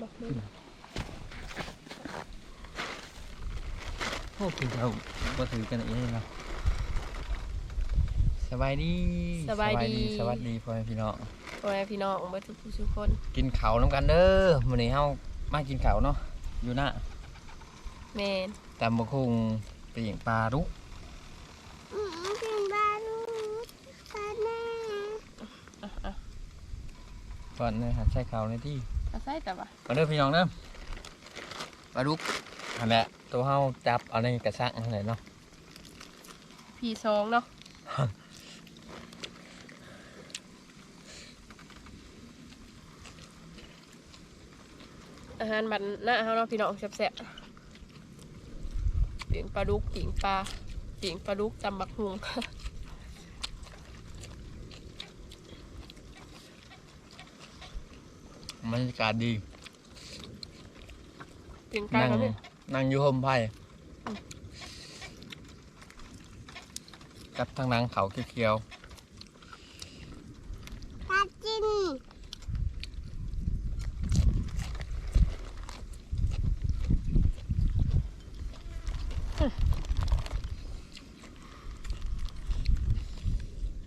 บักมือโอ้คือเราบ่ถือกันอีกเนาะสบายดีสบายดี สวัสดีพ่อแม่พี่น้องพ่อแม่พี่น้องเบิดทุกผู้ทุกคน กินข้าวน้ำกันเด้อมื้อนี้เฮามากินข้าวเนาะอยู่หน้าแมนตำบักคุงปีงปลาดุกอืมเป็นบาลูปาแน่อะอะก่อนนะฮะใช้ข้าวในที่ อาศัยแต่ว่าก่อนเด้อพี่น้องเด้อปลาดุกอันแหละตัวเฮาจับเอาในกระชังนั่นแหละเนาะพี่สองเนาะอาหารบันหน้าเฮาเนาะพี่น้องแซ่บๆปิ่งปลาดุกปิ่งปลาปิ่งปลาดุกตำบักฮุง บรรยากาศดีปิ่งปลานั่งเขาเนี่ยนั่งอยู่ห่มไผ่กับทางนังเขาเขียวปาจิน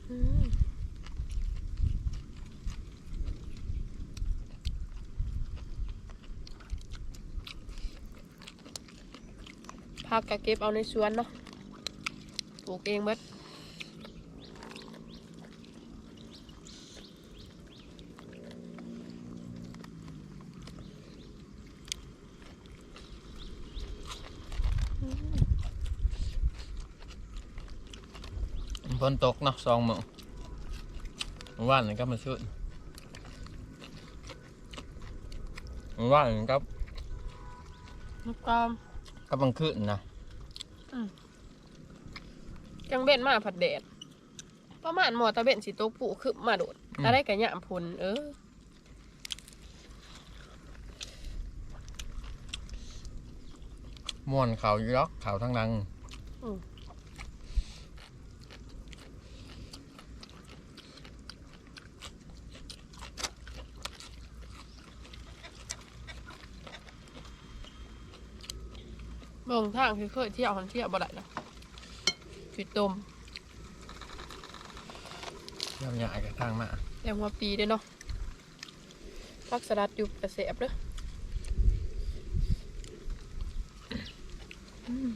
อืม ผักกะเก็บเอาในสวนเนาะปลูกเองเบิดๆฝนตกเนาะสองมื้อเมื่อวานนี่ก็มาชุดเมื่อวานนี่ก็ลูกกอม ก็บังคืนนะจังเบ็ดมาผัดแดด ประมาณหมอตะเบ็ดสิตกปูขึ้นมาโดดอะไรกะยามพลเออม่วนเขาอยู่ล็อกเขาทั้งนัง เบิ่งทางคือเคยเที่ยวหันเที่ยวบ่ได้นะจุดตมย่ำยายกับทางมาแต่หัวปีเด้อเนาะพักสลัดอยู่กระเสบเด้ออืม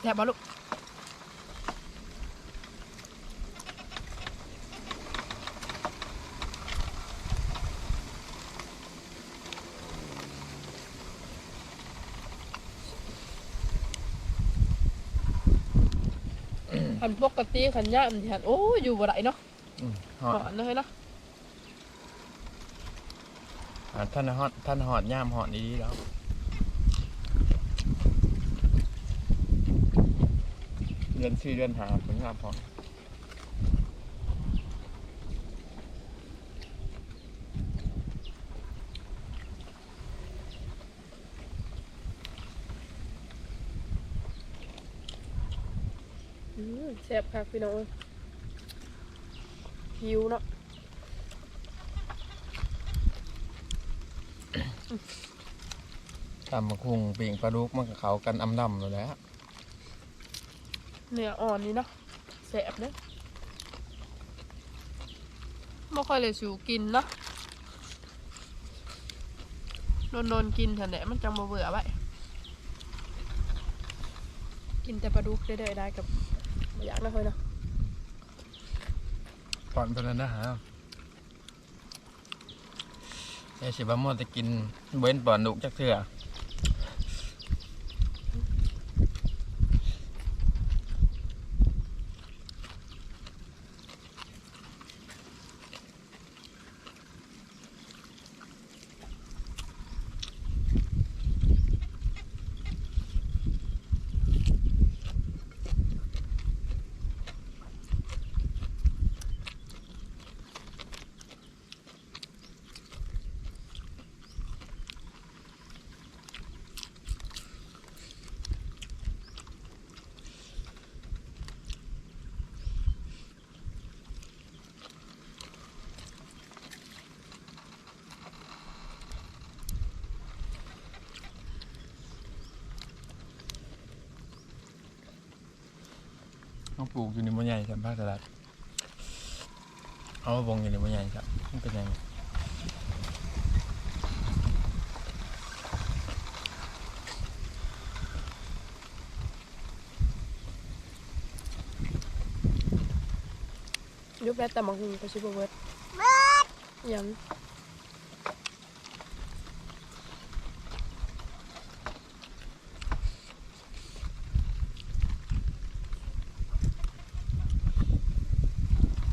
แซ่บบ่ลูก คันปกติคันย่ามที่หันโอ้ยอยู่บ่ได้เนาะอืมหหออดนเลยเนาะอ่าท่านหอดท่านหอดย่ามหอดดีๆแล้วเดือนสี่เดือนหาผลงานพออืม แซ่บคักพี่น้องเอ้ยหิวเนาะตำบักคุงปีงปลาดุกมันกับเขากันอำดำอยู่แล้วเนื้ออ่อนนี่เนาะแซ่บเด้อไม่ค่อยเลยสูกินเนาะนนๆกินเถอะแหละมันจังบ่เบื่อไว้กินแต่ปลาดุกเด้อๆได้กับบ่ อยากนะเฮ้ยเนาะตอนไป็นนะฮะไอ้สิบะมอจะกินเว้นปอนดุกจักเถื่อ ต้องปลูกอยู่ในมะใหญ่สัมภาษณ์ตลาดเอามาบงอยู่ในมะใหญ่ครับมันเป็นยังไงยุบแล้วแต่มังคุงไปชิบเวิร์ดยัง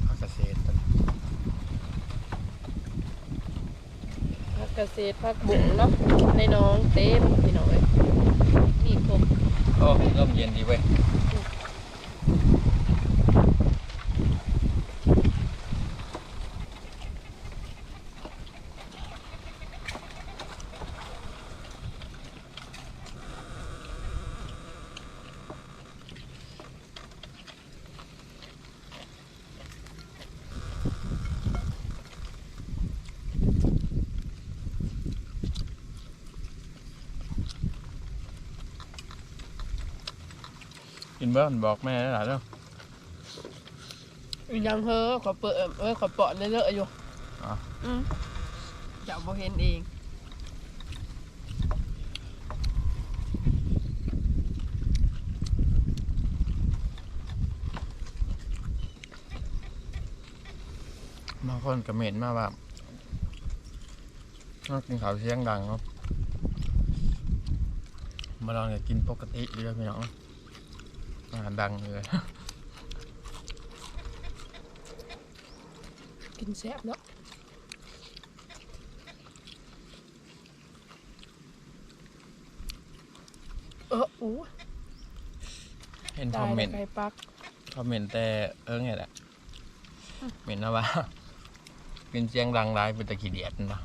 ภาคเกษตรตอนนี้ พัก เศษผักบุ๋งเนาะในน้องเต็มพี่น้องเลยมีครบโอ้ร่มเย็นดีเว้ย กิ นเบิ้ลบอกแม่ได้หลายเรื่องยังเฮ้อขอเปิดเอ้ยขอเปาะเรื่อยๆอยู่อ๋ออืมจะบ่เห็นเองบางคนกระเม็ดมาแบบนอกกินข้าวเสียงดังเนาะมาลองอยากกินปกติเลยพี่น้อง อาหารดังเลย กินแซ่บเนาะเอออู้เห็นคตาอยมเมแล้นวต์ ไก่ปัก คอมเมนต์แต่เอิ้งไงแหละเหม็นนะว่าเป็นเสียงดังร้ายเป็นตะขี้เดียดนะ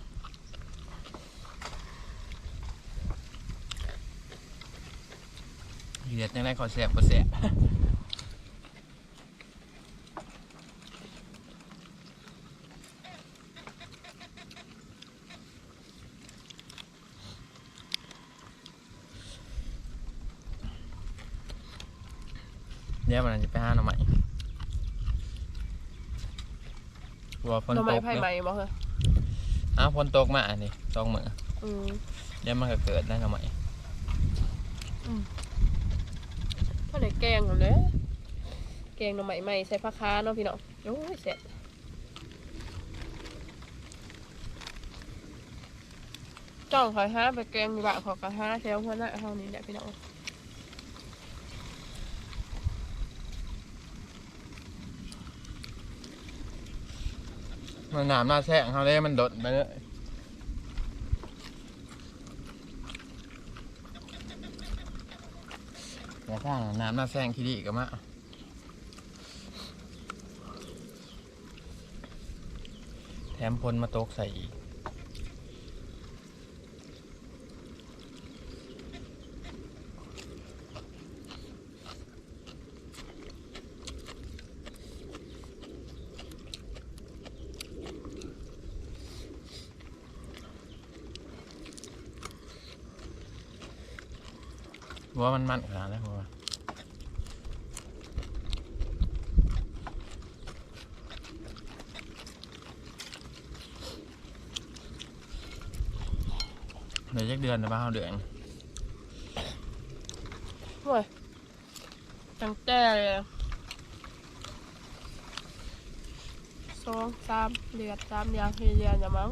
เดียดยังไงขอแสบก็แสบเดี๋ยวมันจะไปหาหน่อไม้กลัวฝนหน่อตไม้กไผ่เนไหมอะบ่เหรออ้าวฝนตกมาอันนี้สองมืออืม เดี๋ยวมันก็เกิดได้หน่อไม้ ก็เลยแกงหมดเลยแกงหน่อไม้ใหม่ใส่ผักคาเนาะพี่น้องโอ้ยแซ่บจ้องคอยหาไปแกงอยู่บ้านขอกระหาแถวหัวหน้าเฮานี่แหละพี่น้องมันหนามหน้าแซงเขาเลยมันดดไปเลย แต่ถ้าน้ำหน้าแซงขี้ดีก็มาแถมพลมาตกใส่อีกว่ามันมันขนาดนั้นว่า เดี๋ยวจักเดือนนะบ้าเดือนโอ้ยตั้งแต่สองสามเดือนสามเดือนสี่เดือนจะมั้ง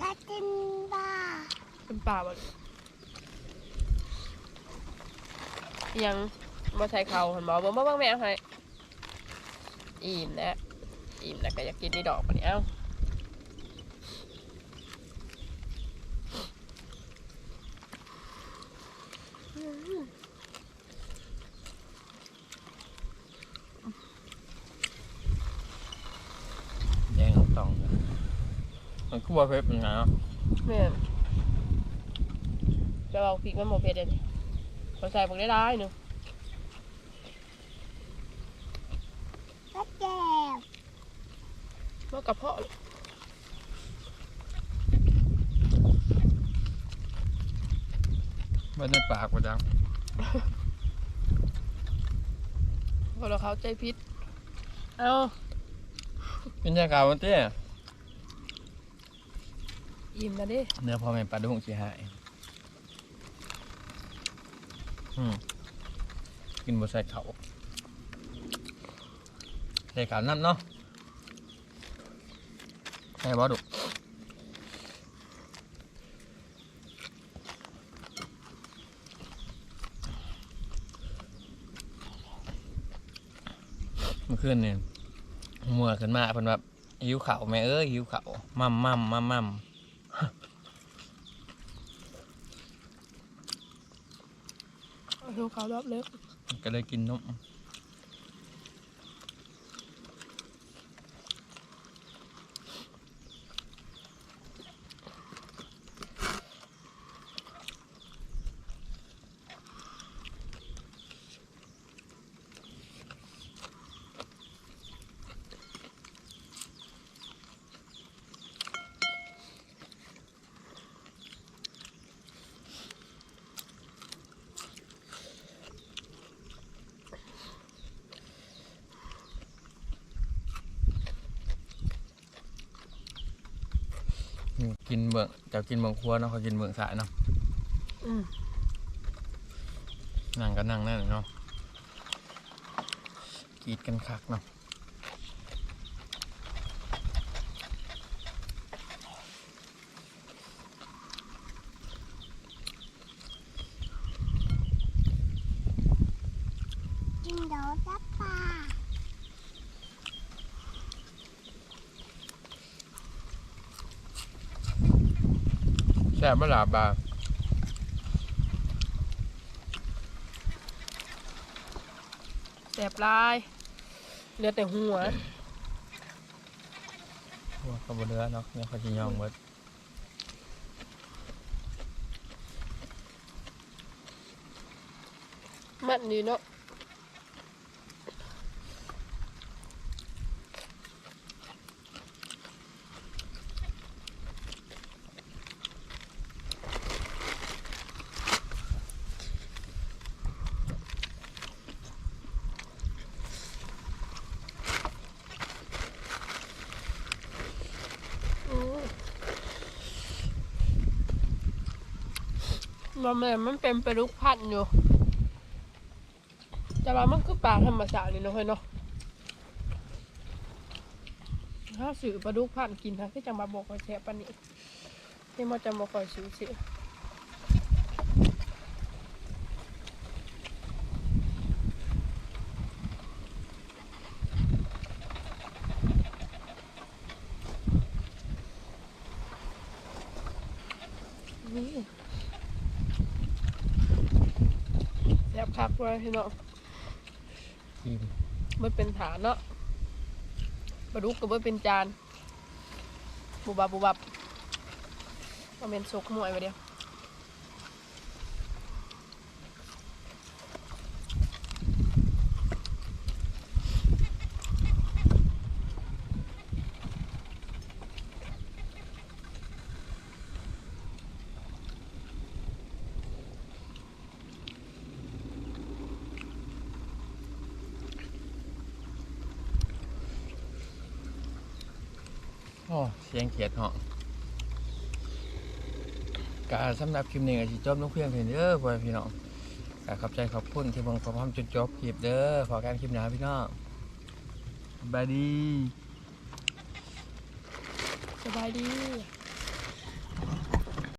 ปลาตินบ้าเป็นป่าบ่ยัง บ่ใส่เขาหันบ่บ่บ่บ่แม่เอาให้อิ่มแล้วอิ่มแล้วก็อยากกินนี่ดอกปะเนี่ยเอ้าแดงตองเลยมันก็ว่าเพชรเป็นไงเนาะแม่นจะเอาพริกมันบ่เผ็ดเด้นี่ขอใส่บักได้ร้ายๆหนึง ก้วพรากระเพาะมันในปากว่าดังพอเราเขาใจพิษเอาเป็นยากาวันเตี้ยอิ่มแล้วดิเนื้อพ่อแม่ปลาดุกสีหายกินบนใส่เขา ใส่เขาน้ำเนาะใส่บ่ดุเมื่อคืนเนี่ยมัวขึ้นมาเพิ่นแบบหิวเขาวแม่เอ้ยหิวเขาวมั่มมั่มมั่มมั่มเอาหิวเขาวรอบเล็กก็เลยกินนม กินเบิ่งเจ้ากินเบิ่งครัวเนาะเขากินเบิ่งสายเนาะอืมนั่งก็นั่งนั่นเนาะกรีดกันคักเนาะ กินโดจับปลา แซ่บบ่ล่ะบาแสบลายเหลือแต่หัวครัวเขาบ่เหลือเนาะเนี่ยเขาสิยองเบิดมันดีเนาะ อืม มันแม่มันเป็นปลาดุกพันธุ์อยู่ แต่ว่ามันคือปลาธรรมชาตินี่เนาะเฮ้ยเนาะถ้าสื่อปลาดุกพันธุ์กินนะที่จะมาบอกว่าแช่ปานนี้ที่มันจะมาคอยสื่อสินี่แซ่บคักไว้ พี่น้องกินมันเป็นฐานเนาะปลาดุกก็บ่เป็นจานบุบับบุบับมันเป็นสุกหมวยไปเดียว อ้เสียงเขียดเหาะการสำหรับคลิปนี้ก็สิจบลงเพียงเพียงเด้อพ่อพี่น้องก็ขอบใจขอบคุณที่เบิ่งความจนจบคลิปเด้อขอการคลิปหน้าพี่น้องบายดี สบายดี